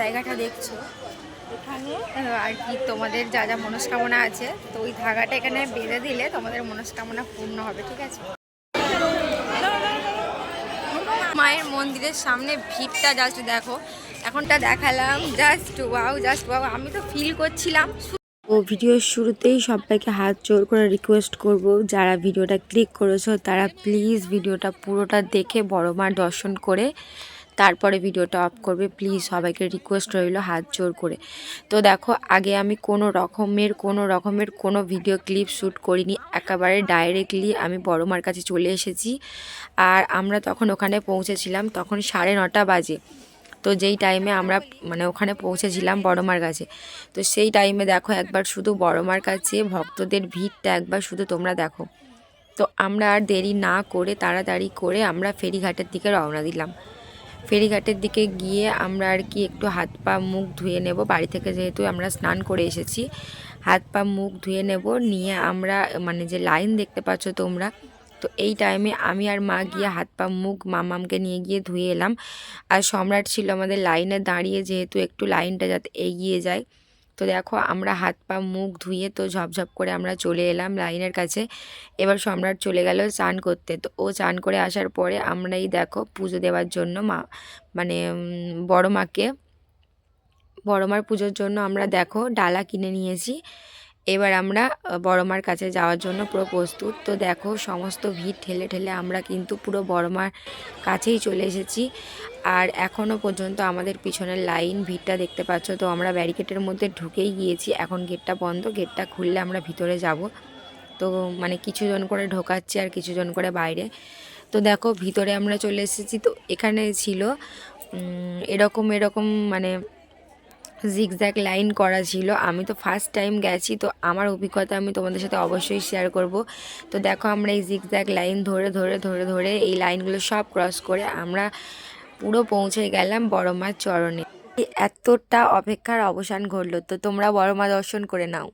জায়গাটা দেখছ? এখানে আর কি তোমাদের যা যা মনস্কামনা আছে, তো ওই ধাগাটা এখানে বেঁধে দিলে তোমাদের মনস্কামনা পূর্ণ হবে, ঠিক আছে? মায়ের মন্দিরের সামনে ভিড়টা জাস্ট দেখো, এখনটা দেখালাম জাস্ট ওয়াও জাস্ট ওয়াও আমি তো ফিল করছিলাম। ও ভিডিওর শুরুতেই সবাইকে হাত জোর করে রিকোয়েস্ট করব, যারা ভিডিওটা ক্লিক করেছ, তারা প্লিজ ভিডিওটা পুরোটা দেখে বড় মার দর্শন করে তারপরে ভিডিওটা অফ করবে। প্লিজ সবাইকে রিকোয়েস্ট রইল হাত জোর করে। তো দেখো, আগে আমি কোনো রকমের কোনো রকমের কোনো ভিডিও ক্লিপ শ্যুট করিনি। একেবারে ডাইরেক্টলি আমি বড় মার কাছে চলে এসেছি। আর আমরা তখন ওখানে পৌঁছেছিলাম তখন সাড়ে নটা বাজে। তো যেই টাইমে আমরা মানে ওখানে পৌঁছেছিলাম বড়মার কাছে। তো সেই টাইমে দেখো, একবার শুধু বড়মার কাছে, ভক্তদের ভিড়টা একবার শুধু তোমরা দেখো। তো আমরা আর দেরি না করে, তাড়াতাড়ি করে আমরা ফেরিঘাটের দিকে রওনা দিলাম। ফেরিঘাটের দিকে গিয়ে আমরা আর কি একটু হাত পা, মুখ ধুয়ে নেব। বাড়ি থেকে যেহেতু আমরা স্নান করে এসেছি, হাত পা, মুখ ধুয়ে নেব। নিয়ে আমরা মানে যে লাইন দেখতে পাচ্ছ তোমরা, তো এই টাইমে আমি আর মা গিয়ে হাত পা, মুখ মামামকে নিয়ে গিয়ে ধুয়ে এলাম। আর সম্রাট ছিল আমাদের লাইনে দাঁড়িয়ে, যেহেতু একটু লাইনটা যাতে এগিয়ে যায় তো দেখো, আমরা হাত পা, মুখ ধুয়ে তো ঝপঝপ করে আমরা চলে এলাম লাইনের কাছে। এবার সম্রাট চলে গেল চান করতে। তো ও চান করে আসার পরে আমরাই দেখো পুজো দেওয়ার জন্য মা মানে বড় মাকে, বড় মার পুজোর জন্য আমরা দেখো ডালা কিনে নিয়েছি। এবার আমরা আহ, বড় মার কাছে যাওয়ার জন্য পুরো প্রস্তুত। তো দেখো সমস্ত ভিড় ঠেলে ঠেলে আমরা কিন্তু পুরো বড় মার কাছেই চলে এসেছি। আর এখনও পর্যন্ত আমাদের পিছনের লাইন ভিড়টা দেখতে পাচ্ছ। তো আমরা ব্যারিকেডের মধ্যে ঢুকেই গিয়েছি। এখন গেটটা বন্ধ। গেটটা খুললে আমরা ভিতরে যাব। তো মানে কিছু জন করে ঢোকাচ্ছি আর কিছু জন করে বাইরে। তো দেখো ভিতরে আমরা চলে এসেছি। তো এখানে ছিল এরকম এরকম মানে জিগজ্যাগ লাইন করা ছিল। আমি তো ফার্স্ট টাইম গেছি, তো আমার অভিজ্ঞতা আমি তোমাদের সাথে অবশ্যই শেয়ার করব। তো দেখো আমরা এই জিগজ্যাগ লাইন ধরে ধরে ধরে ধরে এই লাইনগুলো সব ক্রস করে আমরা পুরো পৌঁছে গেলাম বড়মার চরণে। এতটা অপেক্ষার অবসান ঘটল, তো তোমরা বড়মা দর্শন করে নাও।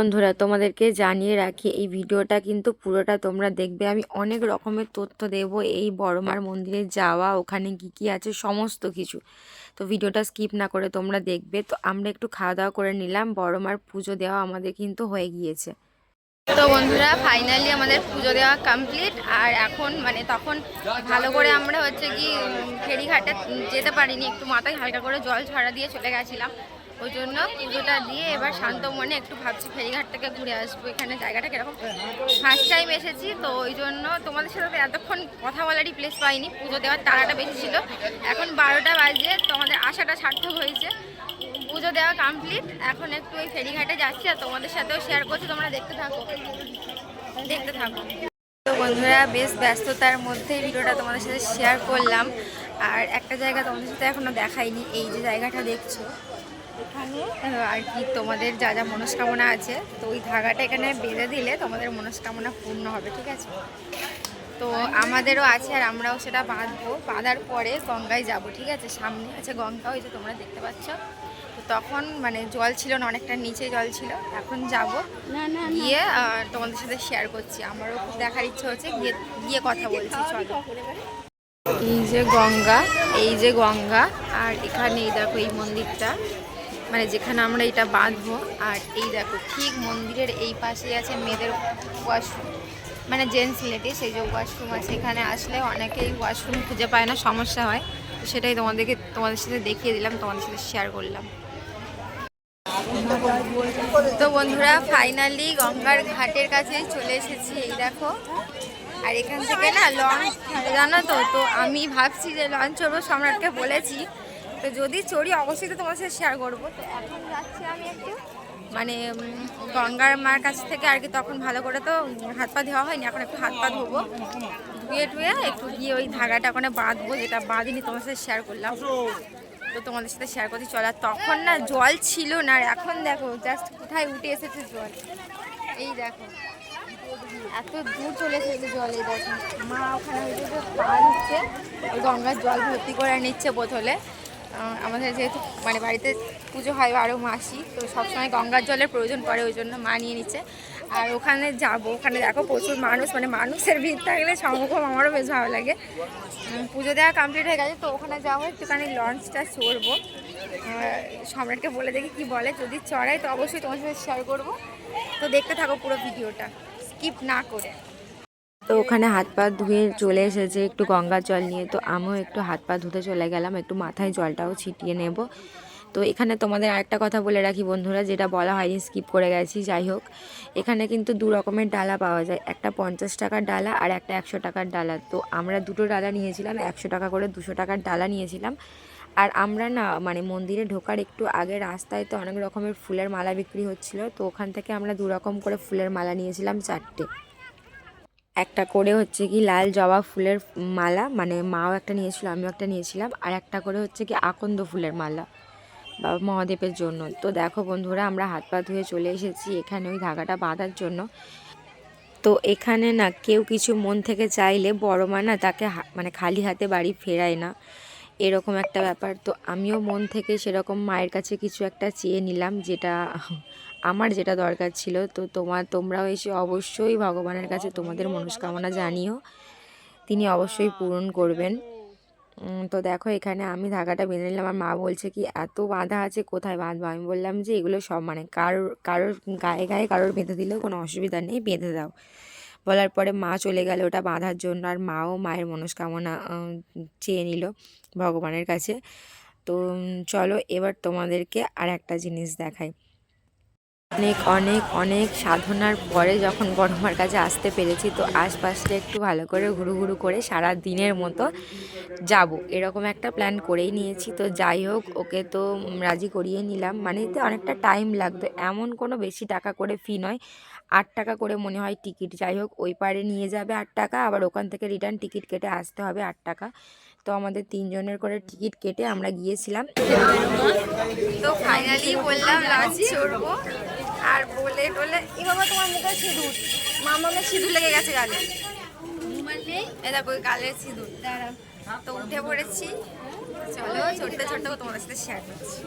বন্ধুরা, তোমাদেরকে জানিয়ে রাখি, এই ভিডিওটা কিন্তু পুরোটা তোমরা দেখবে। আমি অনেক রকমের তথ্য দেব, এই বড়মার মন্দিরে যাওয়া, ওখানে কি কি আছে, সমস্ত কিছু। তো ভিডিওটা স্কিপ না করে তোমরা দেখবে। তো আমরা একটু খাওয়া দাওয়া করে নিলাম বড়মার পুজো দেওয়া আমাদের কিন্তু হয়ে গিয়েছে। তো বন্ধুরা ফাইনালি আমাদের পুজো দেওয়া কমপ্লিট আর এখন মানে তখন ভালো করে আমরা হচ্ছে কি ফেরিঘাটে যেতে পারিনি, একটু মাথায় হালকা করে জল ছড়া দিয়ে চলে গেছিলাম। ওই জন্য পুজোটা দিয়ে এবার শান্ত মনে একটু ভাবছি ফেরিঘাট থেকে ঘুরে আসব। এখানে জায়গাটা কীরকম? ফার্স্ট টাইম এসেছি, তো ওই জন্য তোমাদের সাথে এতক্ষণ কথা বলারই প্লেস পাইনি। পুজো দেওয়ার তারাটা বেশি ছিল। এখন বারোটা বাজে, তোমাদের আশাটা সার্থক হয়েছে। পুজো দেওয়া কমপ্লিট এখন একটু ওই ফেরিঘাটে যাচ্ছি আর তোমাদের সাথেও শেয়ার করছি, তোমরা দেখতে থাকো। দেখতে থাকো। তো বন্ধুরা, বেশ ব্যস্ততার মধ্যে ভিডিওটা তোমাদের সাথে শেয়ার করলাম। আর একটা জায়গা তোমাদের সাথে এখনও দেখাইনি, এই যে জায়গাটা দেখছ। এখানে আর কি তোমাদের যা যা মনস্কামনা আছে তো ওই ধাগাটা এখানে বেঁধে দিলে তোমাদের মনস্কামনা পূর্ণ হবে ঠিক আছে? তো আমাদেরও আছে আর আমরাও সেটা বাঁধবো। বাঁধার পরে গঙ্গায় যাব ঠিক আছে? সামনে আছে গঙ্গা ওই যে তোমরা দেখতে পাচ্ছ। তো তখন মানে জল ছিল না অনেকটা নিচে জল ছিল এখন যাব। গিয়ে তোমাদের সাথে শেয়ার করছি। আমারও খুব দেখার ইচ্ছে হচ্ছে গিয়ে গিয়ে কথা বলছি চলো। এই যে গঙ্গা এই যে গঙ্গা আর এখানে দেখো এই মন্দিরটা। মানে যেখানে আমরা এটা বাঁধবো, আর এই দেখো ঠিক মন্দিরের এই পাশেই আছে মেয়েদের ওয়াশরুম মানে জেন্টস লেডিস এই যে ওয়াশরুম আছে, এখানে আসলে অনেকেই ওয়াশরুম খুঁজে পায় না, সমস্যা হয়। তো সেটাই তোমাদেরকে, তোমাদের সাথে দেখিয়ে দিলাম, তোমাদের সাথে শেয়ার করলাম। তো বন্ধুরা ফাইনালি গঙ্গার ঘাটের কাছে চলে এসেছি, এই দেখো। আর এখান থেকে না লঞ্চ জানো তো তো আমি ভাবছি যে লঞ্চ চড়বো সম্রাটকে বলেছি। তো যদি চড়ি, অবশ্যই তো তোমার সাথে শেয়ার করব। তো এখন যাচ্ছি আমি একটু মানে গঙ্গার মার কাছ থেকে আর কি, তখন ভালো করে তো হাত পা ধোয়া হয়নি, এখন একটু হাত পা ধোবো। ধুয়ে টুয়ে একটু গিয়ে ওই ধাগাটা ওখানে বাঁধবো, যেটা বাঁধিনি তোমার সাথে শেয়ার করলাম। তো তোমাদের সাথে শেয়ার করতে চলা। তখন না জল ছিল না, আর এখন দেখো জাস্ট কোথায় উঠে এসেছে জল। এই দেখো, এত দূর চলে এসেছে জল, এই দেখো। মা ওখানে হয়েছে পা দিচ্ছে ওই গঙ্গার জল ভর্তি করে নিচ্ছে বোতলে। আমাদের যেহেতু মানে বাড়িতে পুজো হয় বারো মাসি, তো সবসময় গঙ্গার জলের প্রয়োজন পড়ে, ওই জন্য মা নিয়ে নিচ্ছে। আর ওখানে যাব, ওখানে দেখো প্রচুর মানুষ মানে মানুষের ভিড় থাকলে সমাগম আমারও বেশ ভালো লাগে। পুজো দেওয়া কমপ্লিট হয়ে গেছে, তো ওখানে যাব, একটুখানি লঞ্চটা চড়বো। সম্রাটকে বলে দেখি কি বলে, যদি চড়াই তো অবশ্যই তোমার সাথে শেয়ার করব। তো দেখতে থাকো পুরো ভিডিওটা স্কিপ না করে। তো ওখানে হাত পা ধুয়ে চলে এসেছে একটু গঙ্গার জল নিয়ে। তো আমিও একটু হাত পা ধুতে চলে গেলাম, একটু মাথায় জলটাও ছিটিয়ে নেব। তো এখানে তোমাদের আরেকটা কথা বলে রাখি বন্ধুরা, যেটা বলা হয়নি স্কিপ করে গেছি, যাই হোক। এখানে কিন্তু দু রকমের ডালা পাওয়া যায়, একটা পঞ্চাশ টাকার ডালা আর একটা একশো টাকার ডালা। তো আমরা দুটো ডালা নিয়েছিলাম, একশো টাকা করে দুশো টাকার ডালা নিয়েছিলাম। আর আমরা না মানে মন্দিরে ঢোকার একটু আগে রাস্তায় তো অনেক রকমের ফুলের মালা বিক্রি হচ্ছিল, তো ওখান থেকে আমরা দু রকম করে ফুলের মালা নিয়েছিলাম চারটে। একটা করে হচ্ছে কি লাল জবা ফুলের মালা মানে মাও একটা নিয়েছিল, আমিও একটা নিয়েছিলাম। আর একটা করে হচ্ছে কি আকন্দ ফুলের মালা বাবা মহাদেবের জন্য। তো দেখো বন্ধুরা, আমরা হাত পা ধুয়ে চলে এসেছি এখানে ওই ধাগাটা বাঁধার জন্য। তো এখানে না কেউ কিছু মন থেকে চাইলে বড় মা না তাকে মানে খালি হাতে বাড়ি ফেরায় না। এরকম একটা ব্যাপার। তো আমিও মন থেকে সেরকম মায়ের কাছে কিছু একটা চেয়ে নিলাম, যেটা আমার যেটা দরকার ছিল, তো তোমার, তোমরাও এসে অবশ্যই ভগবানের কাছে তোমাদের মনস্কামনা জানিও। তিনি অবশ্যই পূরণ করবেন। তো দেখো, এখানে আমি ধাগাটা বেঁধে নিলাম। আমার মা বলছে কি, এত বাঁধা আছে, কোথায় বাঁধবো? আমি বললাম যে, এগুলো সব মানে কারোর কারোর গায়ে গায়ে কারোর বেঁধে দিলেও কোনো অসুবিধা নেই, বেঁধে দাও। বলার পরে মা চলে গেল ওটা বাঁধার জন্য। আর মাও মায়ের মনস্কামনা চেয়ে নিল ভগবানের কাছে। তো চলো, এবার তোমাদেরকে আর একটা জিনিস দেখাই। অনেক অনেক অনেক সাধনার পরে যখন বড়মার কাছে আসতে পেরেছি, তো আশপাশটা একটু ভালো করে ঘুরু ঘুরু করে সারা দিনের মতো যাব। এরকম একটা প্ল্যান করেই নিয়েছি। তো যাই হোক, ওকে তো রাজি করিয়ে নিলাম। মানে অনেকটা টাইম লাগতো। এমন কোনো বেশি টাকা করে ফি নয়। আট টাকা করে মনে হয় টিকিট যাই হোক, ওই পারে নিয়ে যাবে আট টাকা, আবার ওখান থেকে রিটার্ন টিকিট কেটে আসতে হবে আট টাকা। তো আমাদের তিনজনের করে টিকিট কেটে আমরা গিয়েছিলাম। তো ফাইনালি বললাম রাজি চড়বো আর বলে বলে এই বাবা তোমার মুখে সিঁদুর। মামাকে সিঁদুর লেগে গেছে গালে। দেখো গালের সিঁদুর। তো উঠে পড়েছি। চলো, ছোট্ট ছোট্ট তোমার সাথে শেয়ার করছি।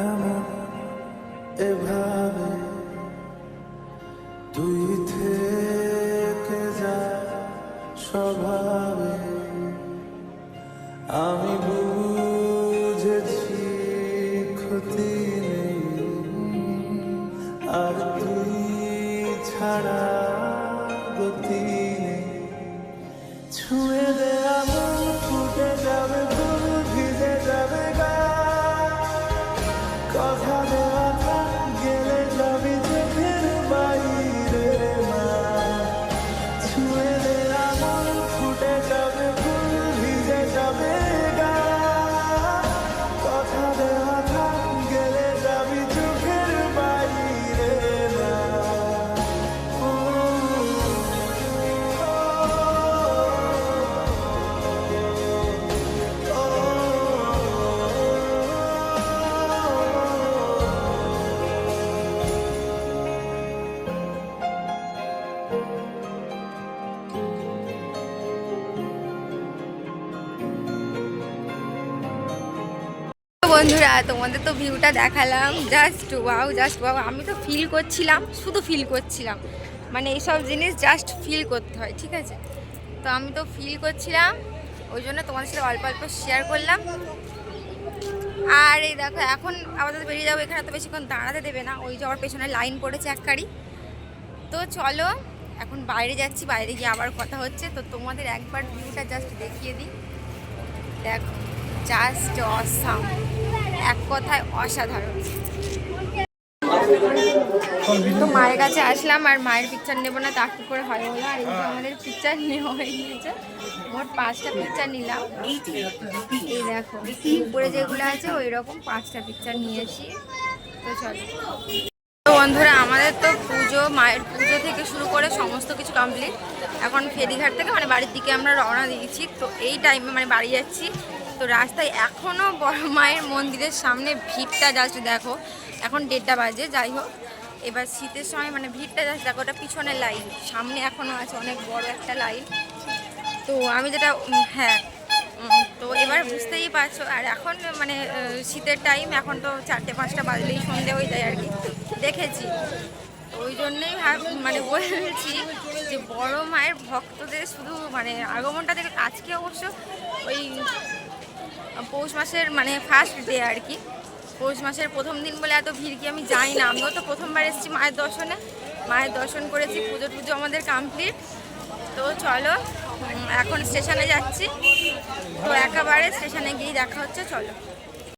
এমন এভাবে তুই থেকে যা স্বভাবে আমি বুঝেছি বন্ধুরা তোমাদের তো ভিউটা দেখালাম। জাস্ট ওয়াও জাস্ট ওয়াও আমি তো ফিল করছিলাম, শুধু ফিল করছিলাম। মানে এইসব জিনিস জাস্ট ফিল করতে হয়, ঠিক আছে? তো আমি তো ফিল করছিলাম, ওই জন্য তোমাদের সাথে অল্প অল্প শেয়ার করলাম। আর এই দেখো, এখন আপাতত বেরিয়ে যাব, এখানে তো বেশিক্ষণ দাঁড়াতে দেবে না। ওই যাওয়ার পেছনে লাইন পড়েছে এক গাড়ি তো চলো, এখন বাইরে যাচ্ছি, বাইরে গিয়ে আবার কথা হচ্ছে। তো তোমাদের একবার ভিউটা জাস্ট দেখিয়ে দিই। দেখো জাস্ট অসাম এক কথায় অসাধারণ। তো মায়ের কাছে আসলাম আর মায়ের পিকচার নেব না, তা কি করে হয় বলো? আর এই আমাদের পিকচার নেওয়া হয়ে গিয়েছে, মোট পাঁচটা পিকচার নিলাম। এই দেখো উপরে যেগুলো আছে ওই রকম পাঁচটা পিকচার নিয়েছি। তো চলো। তো বন্ধুরা, আমাদের তো পুজো, মায়ের পুজো থেকে শুরু করে সমস্ত কিছু কমপ্লিট এখন ফেরিঘাট থেকে মানে বাড়ির দিকে আমরা রওনা দিয়েছি। তো এই টাইমে মানে বাড়ি যাচ্ছি। তো রাস্তায় এখনও বড় মায়ের মন্দিরের সামনে ভিড়টা জাস্ট দেখো, এখন দেড়টা বাজে, যাই হোক। এবার শীতের সময় মানে ভিড়টা জাস্ট দেখো, ওটা পিছনের লাইন সামনে এখনও আছে অনেক বড় একটা লাইন তো আমি যেটা হ্যাঁ তো এবার বুঝতেই পারছ, আর এখন মানে শীতের টাইম এখন তো চারটে, পাঁচটা বাজলেই সন্ধে হয়ে যায় আর কি। দেখেছি। ওই জন্যেই মানে বলছি যে বড় মায়ের ভক্তদের শুধু মানে আগমনটা দেখে, আজকে অবশ্য ওই পৌষ মাসের মানে ফার্স্ট ডে আর কি পৌষ মাসের প্রথম দিন বলে এত ভিড় কি আমি যাই না। আমিও তো প্রথমবার এসেছি মায়ের দর্শনে। মায়ের দর্শন করেছি, পুজো টুজো আমাদের কমপ্লিট তো চলো এখন স্টেশনে যাচ্ছি। তো একেবারে স্টেশনে গিয়ে দেখা হচ্ছে, চলো।